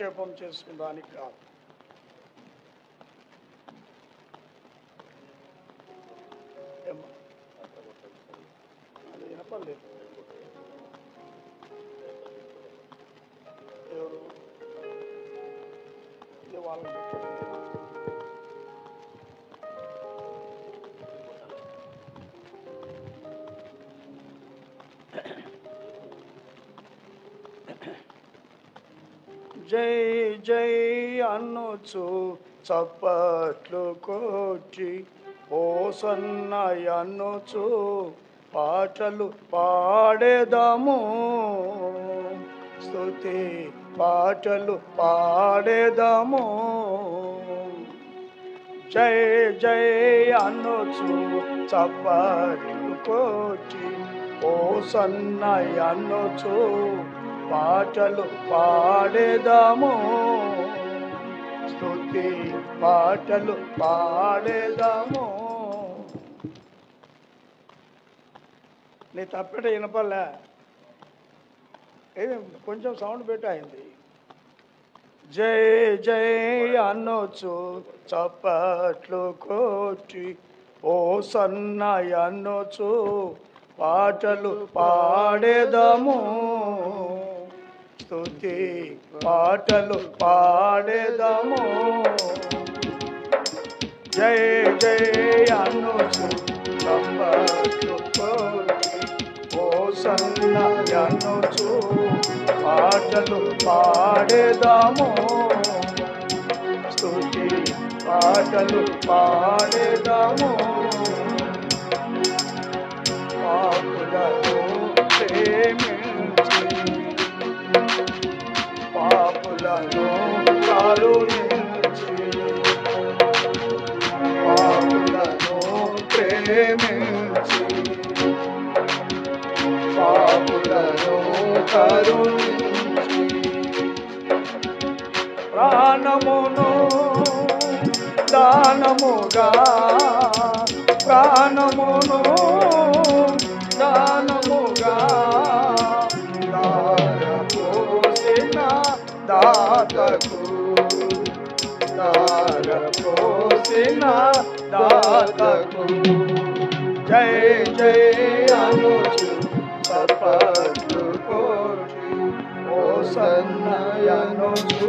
నిక్షేపం చేసుకుందానికి కాదు ఏమ్మా? అది వినపడలేదు ఎవరు ఇది వాళ్ళని పెట్టండి. జై జై అనుచు చప్పట్లు కొట్టి ఓ సన్నయ్య పాటలు పాడేదాము. స్తుతి పాటలు పాడేదాము. జై జై అనుచు చప్పట్లు కొట్టి ఓ సన్నయ్య అనుచు పాటలు పాడేదాము. స్థుతి పాటలు పాడేదాము. నీ తప్పిట వినపలే ఏమి కొంచెం సౌండ్ పెట్టయింది జై జై అనొచ్చు చప్పట్లు కోటి ఓ సన్నయ్య అనొచ్చు పాటలు పాడేదాము. స్థుతి పాటలు పాడేదము. జై జై అను సన్నయనుచు పాటలు పాడేదాము. స్థుతి పాటలు పాడేదాము. పాపులను ప్రేమే పాపులను కరుణించి పాపులను ప్రేమించి పాపులను కరుణించి ప్రాణమును దానముగా ప్రాణమును దారపోసిన దాతకు. జై జై అనుచు సపట్లు కోటి. ఓ సన్నయనుచు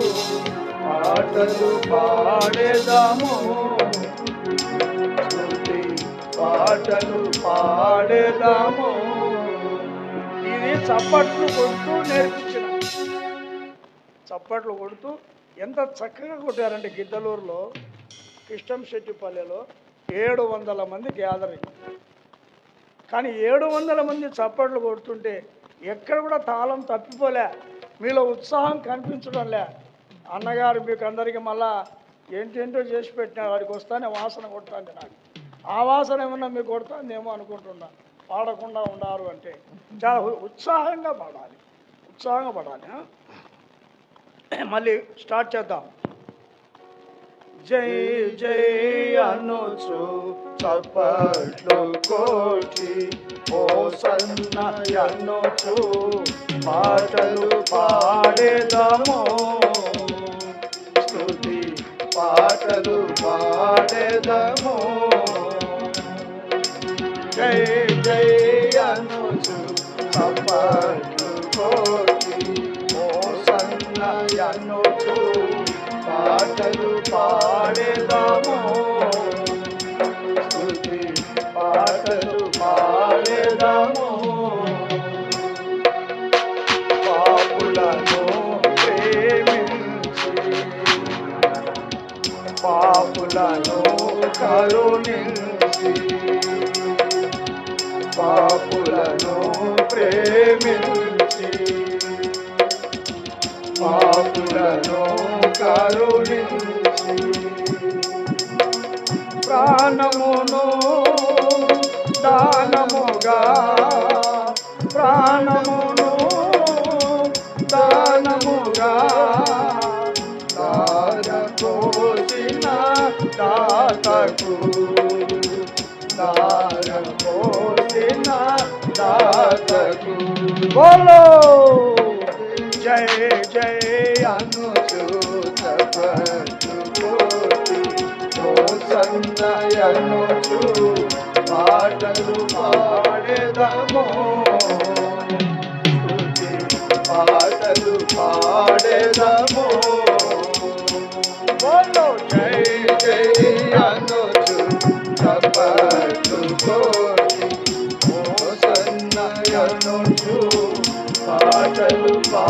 పాటలు పాడేదాము. పాటలు పాడేదాము. ఇది చప్పట్లు కొడుతూ నేర్పించిన. చప్పట్లు కొడుతూ ఎంత చక్కగా కొట్టారంటే గిద్దలూరులో. ఇష్టంశెట్టిపల్లెలో ఏడు వందల మంది గ్యాదరింగ్. కానీ ఏడు వందల మంది చప్పట్లు కొడుతుంటే ఎక్కడ కూడా తాళం తప్పిపోలే. మీలో ఉత్సాహం కనిపించడంలే అన్నగారు మీకు అందరికీ మళ్ళా ఏంటేంటో చేసి పెట్టిన వాడికి వస్తానే వాసన కొడుతుంది నాకు. ఆ వాసన ఏమన్నా మీకు కొడుతుందేమో అనుకుంటున్నా. పాడకుండా ఉండారు అంటే చాలా ఉత్సాహంగా పాడాలి. ఉత్సాహంగా పడాలి మళ్ళీ స్టార్ట్ చేద్దాం. జై జై అనుచు చప్పట్లు కోటి ఓ సన్నయనుచు పాటలు పాడేదాము. స్థుతి పాటలు పాడేదాము. జై జై అనుచు చప్పట్లు కోటి ఓ సన్నయనుచు పాపులను ప్రేమించి పాపులను కరుణించి పాపులను ప్రేమించి పాపులను కరుణించి ప్రాణమును దానముగా దానముగా దారపోసిన దాతకు దారపోసిన దాతకు. బోలో! జై జై అనుచు తపస్సు ఓ సన్నయనుచు పాటలు పాడేదము పాటలు పాడేదము. బోలో జై జై అనుచు ఓ సన్నయనుచు పాటలు పా